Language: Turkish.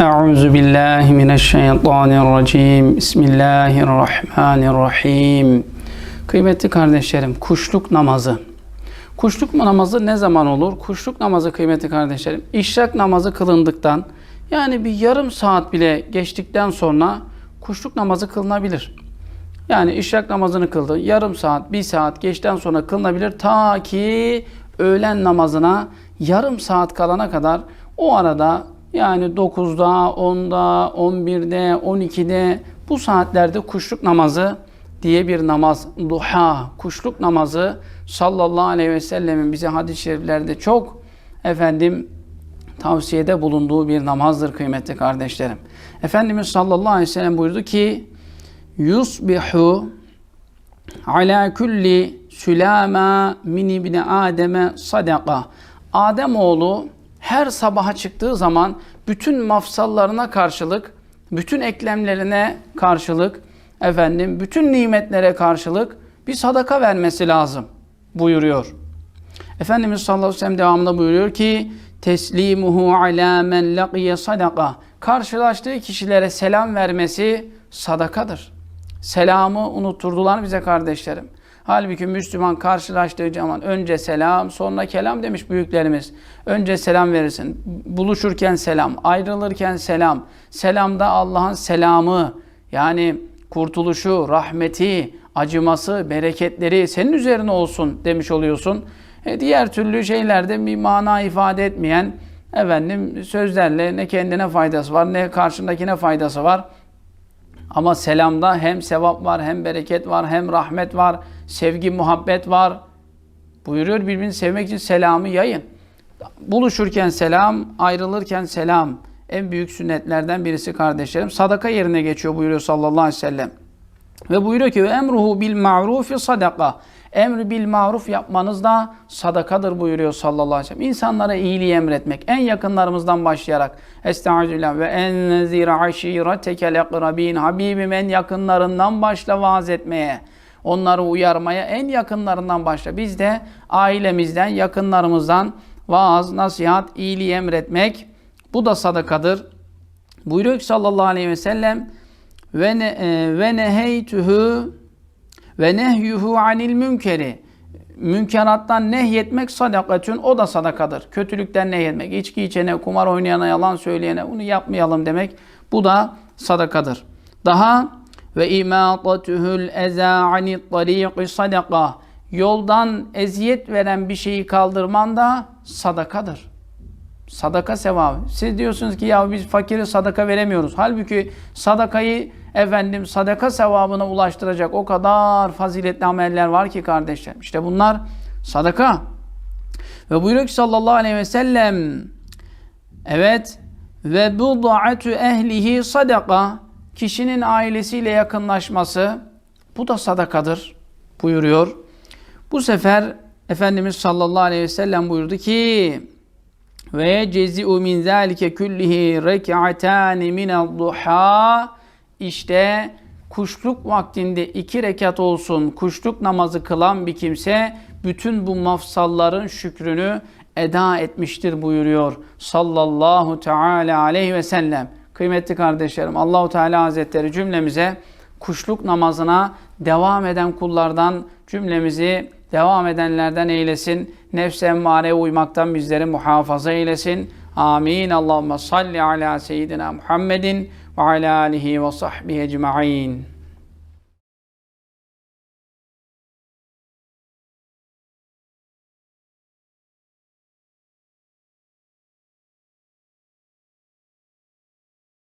Euzu billahi mineşşeytanirracim. Bismillahirrahmanirrahim. Kıymetli kardeşlerim, kuşluk namazı. Kuşluk namazı ne zaman olur? Kuşluk namazı kıymetli kardeşlerim, işrak namazı kılındıktan yani bir yarım saat bile geçtikten sonra kuşluk namazı kılınabilir. Yani işrak namazını kıldı. Yarım saat, bir saat geçten sonra kılınabilir. Ta ki öğlen namazına yarım saat kalana kadar o arada yani 9'da, 10'da, 11'de, 12'de bu saatlerde kuşluk namazı diye bir namaz. Duha, kuşluk namazı sallallahu aleyhi ve sellemin bize hadis-i şeriflerde çok efendim tavsiyede bulunduğu bir namazdır kıymetli kardeşlerim. Efendimiz sallallahu aleyhi ve sellem buyurdu ki yusbihu ala kulli sülama min ibni Adem'e sadaka. Adem oğlu her sabaha çıktığı zaman bütün mafsallarına karşılık, bütün eklemlerine karşılık, efendim bütün nimetlere karşılık bir sadaka vermesi lazım buyuruyor. Efendimiz sallallahu aleyhi ve sellem devamında buyuruyor ki teslimuhu ala men laqiye sadaka. Karşılaştığı kişilere selam vermesi sadakadır. Selamı unutturdular bize kardeşlerim. Halbuki Müslüman karşılaştığı zaman önce selam, sonra kelam demiş büyüklerimiz. Önce selam verirsin. Buluşurken selam, ayrılırken selam. Selamda Allah'ın selamı, yani kurtuluşu, rahmeti, acıması, bereketleri senin üzerine olsun demiş oluyorsun. E diğer türlü şeylerde bir mana ifade etmeyen efendim sözlerle ne kendine faydası var ne karşındakine faydası var. Ama selamda hem sevap var, hem bereket var, hem rahmet var, sevgi, muhabbet var. Buyuruyor birbirini sevmek için selamı yayın. Buluşurken selam, ayrılırken selam. En büyük sünnetlerden birisi kardeşlerim. Sadaka yerine geçiyor buyuruyor sallallahu aleyhi ve sellem. Ve buyuruyor ki emruhu bil ma'rufi sadaka. Emri bil maruf yapmanız da sadakadır buyuruyor sallallahu aleyhi ve sellem. İnsanlara iyiliği emretmek. En yakınlarımızdan başlayarak. Estağfirullah ve enzir aşiretekel akrabin. Habibim en yakınlarından başla vaaz etmeye. Onları uyarmaya en yakınlarından başla. Biz de ailemizden, yakınlarımızdan vaaz, nasihat, iyiliği emretmek. Bu da sadakadır. Buyuruyor ki sallallahu aleyhi ve sellem ve ne, e, ve neheytuhu ve nehyuhu anil münkeri. Münkerattan nehyetmek sadakatün o da sadakadır. Kötülükten nehyetmek. İçki içene, kumar oynayana, yalan söyleyene bunu yapmayalım demek. Bu da sadakadır. Daha ve imatatuhul eza anit tariqi sadaka. Yoldan eziyet veren bir şeyi kaldırman da sadakadır. Sadaka sevabı. Siz diyorsunuz ki ya biz fakire sadaka veremiyoruz. Halbuki sadakayı efendim sadaka sevabına ulaştıracak o kadar faziletli ameller var ki kardeşlerim. İşte bunlar sadaka. Ve buyuruyor ki sallallahu aleyhi ve sellem evet ve bud'atu ehlihi sadaka kişinin ailesiyle yakınlaşması bu da sadakadır buyuruyor. Bu sefer Efendimiz sallallahu aleyhi ve sellem buyurdu ki ve yecizu min zalike kullihi rek'atan min duha işte kuşluk vaktinde iki rekat olsun kuşluk namazı kılan bir kimse bütün bu mafsalların şükrünü eda etmiştir buyuruyor sallallahu teala aleyhi ve sellem. Kıymetli kardeşlerim Allahu Teala Hazretleri cümlemize kuşluk namazına devam eden kullardan cümlemizi devam edenlerden eylesin. Nefs emmare uymaktan bizleri muhafaza eylesin. Amin. Allahümme salli ala seyyidina Muhammedin ve ala alihi ve sahbihi ecma'in.